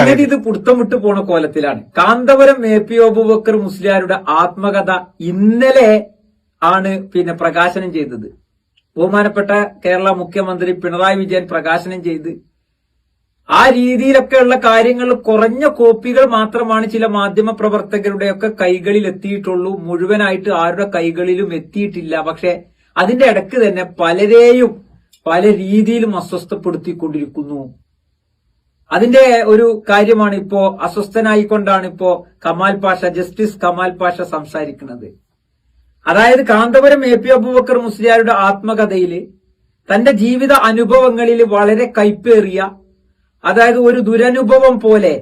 സംഗതി ഇത് പുടുത്തം വിട്ടു പോണ കോലത്തിലാണ്. കാന്തപുരം എ പി ഒബുബക്കർ മുസ്ലിയാരുടെ ആത്മകഥ ഇന്നലെ ആണ് പിന്നെ പ്രകാശനം ചെയ്തത്. ബഹുമാനപ്പെട്ട കേരള മുഖ്യമന്ത്രി പിണറായി വിജയൻ പ്രകാശനം ചെയ്ത്. ആ രീതിയിലൊക്കെയുള്ള കാര്യങ്ങൾ കുറഞ്ഞ കോപ്പികൾ മാത്രമാണ് ചില മാധ്യമ പ്രവർത്തകരുടെയൊക്കെ കൈകളിൽ എത്തിയിട്ടുള്ളൂ. മുഴുവനായിട്ട് ആരുടെ കൈകളിലും എത്തിയിട്ടില്ല. പക്ഷെ അതിന്റെ ഇടയ്ക്ക് തന്നെ പലരെയും പല രീതിയിലും അസ്വസ്ഥപ്പെടുത്തിക്കൊണ്ടിരിക്കുന്നു. അതിന്റെ ഒരു കാര്യമാണ് ഇപ്പോ അസ്വസ്ഥനായിക്കൊണ്ടാണ് ഇപ്പോ കമാൽ പാഷ ജസ്റ്റിസ് കമാൽ പാഷ സംസാരിക്കുന്നത്. അതായത് കാന്തപുരം എ പി അബൂബക്കർ മുസ്ലിയാരുടെ ആത്മകഥയിൽ തന്റെ ജീവിത അനുഭവങ്ങളിൽ വളരെ കൈപ്പേറിയ അതായത് ഒരു ദുരനുഭവം പോലെ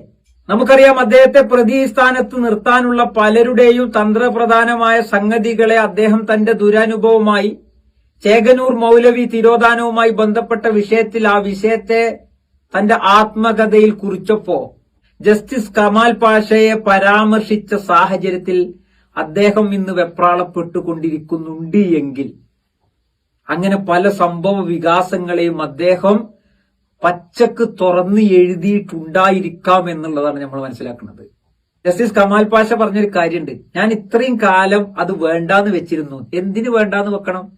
നമുക്കറിയാം അദ്ദേഹത്തെ പ്രതിസ്ഥാനത്ത് നിർത്താനുള്ള പലരുടെയും തന്ത്രപ്രധാനമായ സംഗതികളെ അദ്ദേഹം തന്റെ ദുരനുഭവമായി ചേകനൂർ മൗലവി തിരോധാനവുമായി ബന്ധപ്പെട്ട വിഷയത്തിൽ ആ വിഷയത്തെ തന്റെ ആത്മകഥയിൽ കുറിച്ചപ്പോ ജസ്റ്റിസ് കമാൽ പാഷയെ പരാമർശിച്ച സാഹചര്യത്തിൽ അദ്ദേഹം ഇന്ന് വെപ്രാളപ്പെട്ടുകൊണ്ടിരിക്കുന്നുണ്ട് എങ്കിൽ. അങ്ങനെ പല സംഭവ വികാസങ്ങളെയും അദ്ദേഹം പച്ചക്ക് തുറന്ന് എഴുതിയിട്ടുണ്ടായിരിക്കാം എന്നുള്ളതാണ് നമ്മൾ മനസ്സിലാക്കുന്നത്. ജസ്റ്റിസ് കമാൽ പാഷ പറഞ്ഞൊരു കാര്യമുണ്ട് ഞാൻ ഇത്രയും കാലം അത് വേണ്ടാന്ന് വെച്ചിരുന്നു. എന്തിനു വേണ്ടാന്ന് വെക്കണം?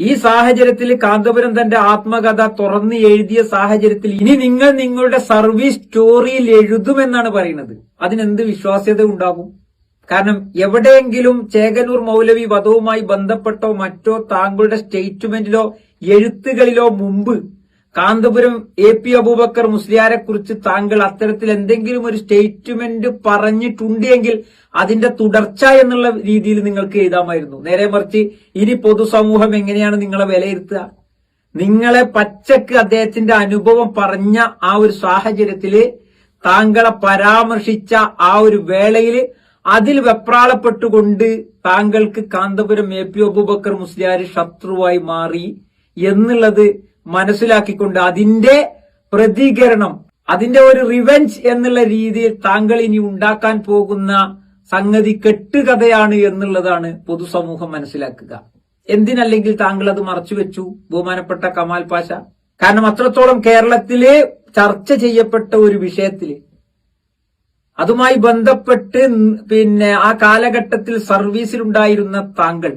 ഈ സാഹചര്യത്തിൽ കാന്തപുരം തന്റെ ആത്മകഥ തുറന്ന് എഴുതിയ സാഹചര്യത്തിൽ ഇനി നിങ്ങൾ നിങ്ങളുടെ സർവീസ് സ്റ്റോറിയിൽ എഴുതുമെന്നാണ് പറയുന്നത്. അതിനെന്ത് വിശ്വാസ്യത ഉണ്ടാകും? കാരണം എവിടെയെങ്കിലും ചേകനൂർ മൗലവി വധവുമായി ബന്ധപ്പെട്ടോ മറ്റോ താങ്കളുടെ സ്റ്റേറ്റ്മെന്റിലോ എഴുത്തുകളിലോ മുമ്പ് കാന്തപുരം എ പി അബൂബക്കർ മുസ്ലിയാരെ കുറിച്ച് താങ്കൾ അത്തരത്തിൽ എന്തെങ്കിലും ഒരു സ്റ്റേറ്റ്മെന്റ് പറഞ്ഞിട്ടുണ്ട് എങ്കിൽ അതിന്റെ തുടർച്ച എന്നുള്ള രീതിയിൽ നിങ്ങൾക്ക് എഴുതാമായിരുന്നു. നേരെ മറിച്ച് ഇനി പൊതുസമൂഹം എങ്ങനെയാണ് നിങ്ങളെ വിലയിരുത്തുക? നിങ്ങളെ പച്ചക്ക് അദ്ദേഹത്തിന്റെ അനുഭവം പറഞ്ഞ ആ ഒരു സാഹചര്യത്തിൽ താങ്കളെ പരാമർശിച്ച ആ ഒരു വേളയിൽ അതിൽ വെപ്രാളപ്പെട്ടുകൊണ്ട് താങ്കൾക്ക് കാന്തപുരം എ പി അബൂബക്കർ മുസ്ലിയാർ ശത്രുവായി മാറി എന്നുള്ളത് മനസ്സിലാക്കിക്കൊണ്ട് അതിന്റെ പ്രതികരണം അതിന്റെ ഒരു റിവെഞ്ച് എന്നുള്ള രീതിയിൽ താങ്കൾ ഇനി ഉണ്ടാക്കാൻ പോകുന്ന സംഗതി കെട്ടുകഥയാണ് എന്നുള്ളതാണ് പൊതുസമൂഹം മനസ്സിലാക്കുക. എന്തിനല്ലെങ്കിൽ താങ്കൾ അത് മറച്ചുവെച്ചു ബഹുമാനപ്പെട്ട കമാൽ പാഷ? കാരണം അത്രത്തോളം കേരളത്തിലെ ചർച്ച ചെയ്യപ്പെട്ട ഒരു വിഷയത്തിൽ അതുമായി ബന്ധപ്പെട്ട് പിന്നെ ആ കാലഘട്ടത്തിൽ സർവീസിലുണ്ടായിരുന്ന താങ്കൾ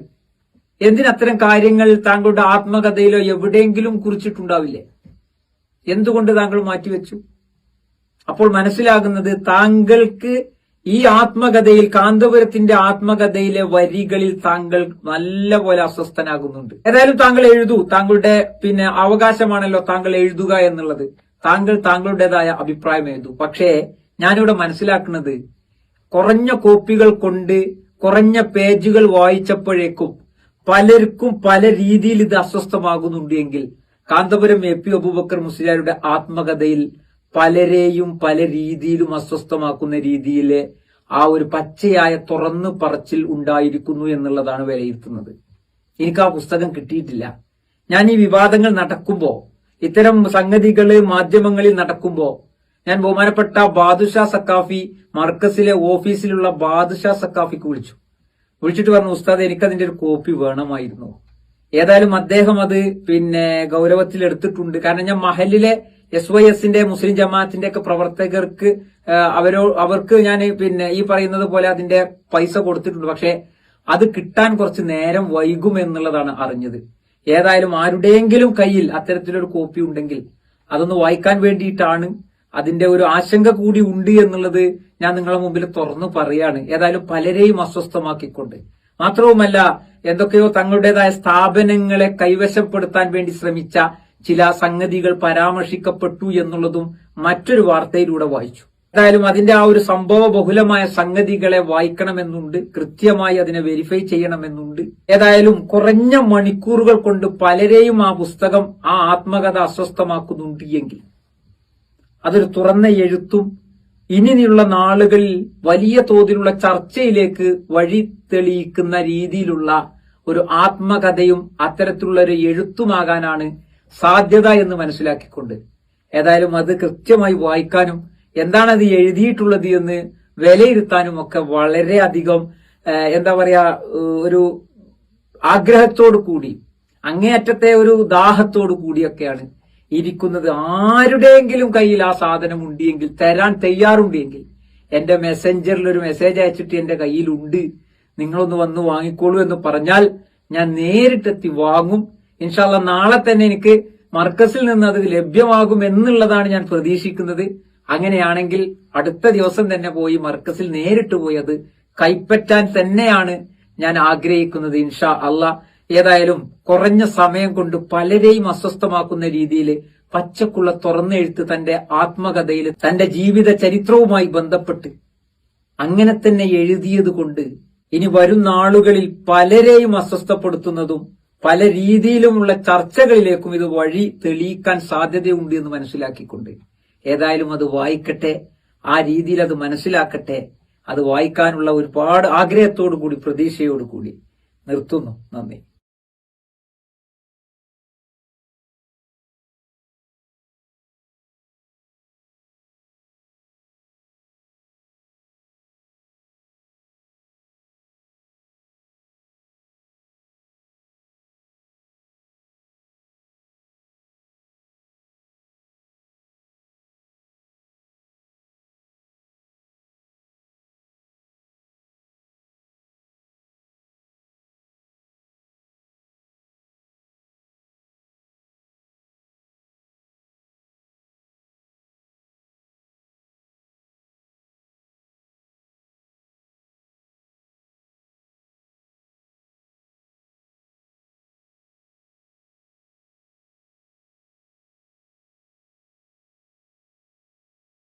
എന്തിനത്തരം കാര്യങ്ങൾ താങ്കളുടെ ആത്മകഥയിലോ എവിടെയെങ്കിലും കുറിച്ചിട്ടുണ്ടാവില്ലേ? എന്തുകൊണ്ട് താങ്കൾ മാറ്റിവെച്ചു? അപ്പോൾ മനസ്സിലാകുന്നത് താങ്കൾക്ക് ഈ ആത്മകഥയിൽ കാന്തപുരത്തിന്റെ ആത്മകഥയിലെ വരികളിൽ താങ്കൾ നല്ലപോലെ അസ്വസ്ഥനാകുന്നുണ്ട്. ഏതായാലും താങ്കൾ എഴുതൂ. താങ്കളുടെ പിന്നെ അവകാശമാണല്ലോ താങ്കൾ എഴുതുക എന്നുള്ളത്. താങ്കൾ താങ്കളുടേതായ അഭിപ്രായം എഴുതൂ. പക്ഷേ ഞാനിവിടെ മനസ്സിലാക്കുന്നത് കുറഞ്ഞ കോപ്പികൾ കൊണ്ട് കുറഞ്ഞ പേജുകൾ വായിച്ചപ്പോഴേക്കും പലർക്കും പല രീതിയിൽ ഇത് അസ്വസ്ഥമാകുന്നുണ്ട് എങ്കിൽ കാന്തപുരം എ പി അബൂബക്കർ മുസ്ലിയാരുടെ ആത്മകഥയിൽ പലരെയും പല രീതിയിലും അസ്വസ്ഥമാക്കുന്ന രീതിയിലെ ആ ഒരു പച്ചയായ തുറന്നു പറച്ചിൽ ഉണ്ടായിരിക്കുന്നു എന്നുള്ളതാണ് വിലയിരുത്തുന്നത്. എനിക്ക് ആ പുസ്തകം കിട്ടിയിട്ടില്ല. ഞാൻ ഈ വിവാദങ്ങൾ നടക്കുമ്പോൾ ഇത്തരം സംഗതികൾ മാധ്യമങ്ങളിൽ നടക്കുമ്പോൾ ഞാൻ ബഹുമാനപ്പെട്ട ബാദുഷാ സക്കാഫി മർക്കസിലെ ഓഫീസിലുള്ള ബാദുഷാ സക്കാഫിക്ക് വിളിച്ചു. വിളിച്ചിട്ട് പറഞ്ഞു ഉസ്താദ് എനിക്ക് അതിന്റെ ഒരു കോപ്പി വേണമായിരുന്നു. ഏതായാലും അദ്ദേഹം അത് പിന്നെ ഗൗരവത്തിൽ എടുത്തിട്ടുണ്ട്. കാരണം ഞാൻ മഹലിലെ എസ് വൈ എസിന്റെ മുസ്ലിം ജമാഅത്തിന്റെ ഒക്കെ പ്രവർത്തകർക്ക് അവരോ അവർക്ക് ഞാൻ പിന്നെ ഈ പറയുന്നത് പോലെ അതിന്റെ പൈസ കൊടുത്തിട്ടുണ്ട്. പക്ഷെ അത് കിട്ടാൻ കുറച്ച് നേരം വൈകും എന്നുള്ളതാണ് അറിഞ്ഞത്. ഏതായാലും ആരുടെയെങ്കിലും കയ്യിൽ അത്തരത്തിലൊരു കോപ്പി ഉണ്ടെങ്കിൽ അതൊന്ന് വായിക്കാൻ വേണ്ടിയിട്ടാണ് അതിന്റെ ഒരു ആശങ്ക കൂടി ഉണ്ട് എന്നുള്ളത് ഞാൻ നിങ്ങളുടെ മുമ്പിൽ തുറന്നു പറയാണ്. ഏതായാലും പലരെയും അസ്വസ്ഥമാക്കിക്കൊണ്ട്. മാത്രവുമല്ല എന്തൊക്കെയോ തങ്ങളുടേതായ സ്ഥാപനങ്ങളെ കൈവശപ്പെടുത്താൻ വേണ്ടി ശ്രമിച്ച ചില സംഗതികൾ പരാമർശിക്കപ്പെട്ടു എന്നുള്ളതും മറ്റൊരു വാർത്തയിലൂടെ വായിച്ചു ഏതായാലും അതിന്റെ ആ ഒരു സംഭവ ബഹുലമായ സംഗതികളെ വായിക്കണമെന്നുണ്ട്. കൃത്യമായി അതിനെ വെരിഫൈ ചെയ്യണമെന്നുണ്ട്. ഏതായാലും കുറഞ്ഞ മണിക്കൂറുകൾ കൊണ്ട് പലരെയും ആ പുസ്തകം ആ ആത്മകഥ അസ്വസ്ഥമാക്കുന്നുണ്ട് എങ്കിൽ. അതൊരു തുറന്ന എഴുത്തും ഇനിയുള്ള നാളുകളിൽ വലിയ തോതിലുള്ള ചർച്ചയിലേക്ക് വഴി തെളിയിക്കുന്ന രീതിയിലുള്ള ഒരു ആത്മകഥയും അത്തരത്തിലുള്ള ഒരു എഴുത്തുമാകാനാണ് സാധ്യത എന്ന് മനസ്സിലാക്കിക്കൊണ്ട്. ഏതായാലും അത് കൃത്യമായി വായിക്കാനും എന്താണ് അത് എഴുതിയിട്ടുള്ളത് എന്ന് വിലയിരുത്താനും ഒക്കെ വളരെയധികം എന്താ പറയാ ഒരു ആഗ്രഹത്തോടു കൂടി അങ്ങേയറ്റത്തെ ഒരു ദാഹത്തോടു കൂടിയൊക്കെയാണ് ഇരിക്കുന്നത് ആരുടെയെങ്കിലും കയ്യിൽ ആ സാധനം ഉണ്ടെങ്കിൽ തരാൻ തയ്യാറുണ്ടെങ്കിൽ എന്റെ മെസ്സഞ്ചറിൽ ഒരു മെസ്സേജ് അയച്ചിട്ട് എന്റെ കയ്യിലുണ്ട് നിങ്ങളൊന്ന് വന്ന് വാങ്ങിക്കോളൂ എന്ന് പറഞ്ഞാൽ ഞാൻ നേരിട്ടെത്തി വാങ്ങും. ഇൻഷാല്ല നാളെ തന്നെ എനിക്ക് മർക്കസിൽ നിന്ന് അത് ലഭ്യമാകും എന്നുള്ളതാണ് ഞാൻ പ്രതീക്ഷിക്കുന്നത്. അങ്ങനെയാണെങ്കിൽ അടുത്ത ദിവസം തന്നെ പോയി മർക്കസിൽ നേരിട്ട് പോയി അത് കൈപ്പറ്റാൻ തന്നെയാണ് ഞാൻ ആഗ്രഹിക്കുന്നത് ഇൻഷാ അല്ല. ഏതായാലും കുറഞ്ഞ സമയം കൊണ്ട് പലരെയും അസ്വസ്ഥമാക്കുന്ന രീതിയിൽ പച്ചക്കുള്ള തുറന്നെഴുത്ത് തന്റെ ആത്മകഥയിൽ തന്റെ ജീവിത ചരിത്രവുമായി ബന്ധപ്പെട്ട് അങ്ങനെ തന്നെ എഴുതിയത് കൊണ്ട് ഇനി വരും നാളുകളിൽ പലരെയും അസ്വസ്ഥപ്പെടുത്തുന്നതും പല രീതിയിലുമുള്ള ചർച്ചകളിലേക്കും ഇത് വഴി തെളിയിക്കാൻ സാധ്യതയുണ്ട് എന്ന് മനസ്സിലാക്കിക്കൊണ്ട് ഏതായാലും അത് വായിക്കട്ടെ ആ രീതിയിൽ അത് മനസ്സിലാക്കട്ടെ അത് വായിക്കാനുള്ള ഒരുപാട് ആഗ്രഹത്തോടു കൂടി പ്രതീക്ഷയോടു കൂടി നിർത്തുന്നു. നന്ദി.